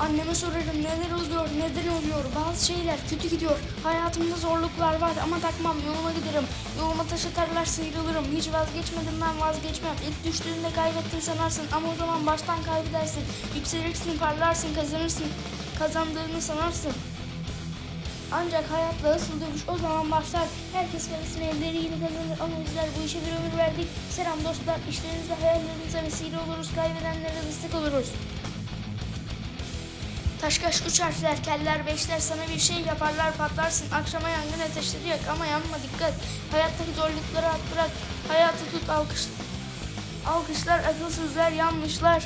Anneme sorarım neler oluyor, neden oluyor. Bazı şeyler kötü gidiyor. Hayatımda zorluklar var ama takmam yoluma giderim. Yoluma taş atarlar sıyrılırım. Hiç vazgeçmedim ben vazgeçmem. İlk düştüğünde kaybettin sanarsın ama o zaman baştan kaybedersin. Yükselirsin, parlarsın, kazanırsın. Kazandığını sanarsın. Ancak hayatla asıl dövüş o zaman başlar. Herkes parasını elleriyle kazanır ama bizler bu işe bir ömür verdik. Selam dostlar, işlerinizde hayallerinize vesile oluruz, kaybedenlere destek oluruz. Taşkaş üç harfler, keller beşler sana bir şey yaparlar patlarsın. Akşama yangın ateşleri yak ama yanma dikkat. Hayattaki zorlukları at bırak, hayatı tut alkış. Alkışlar akılsızlar yanlışlar.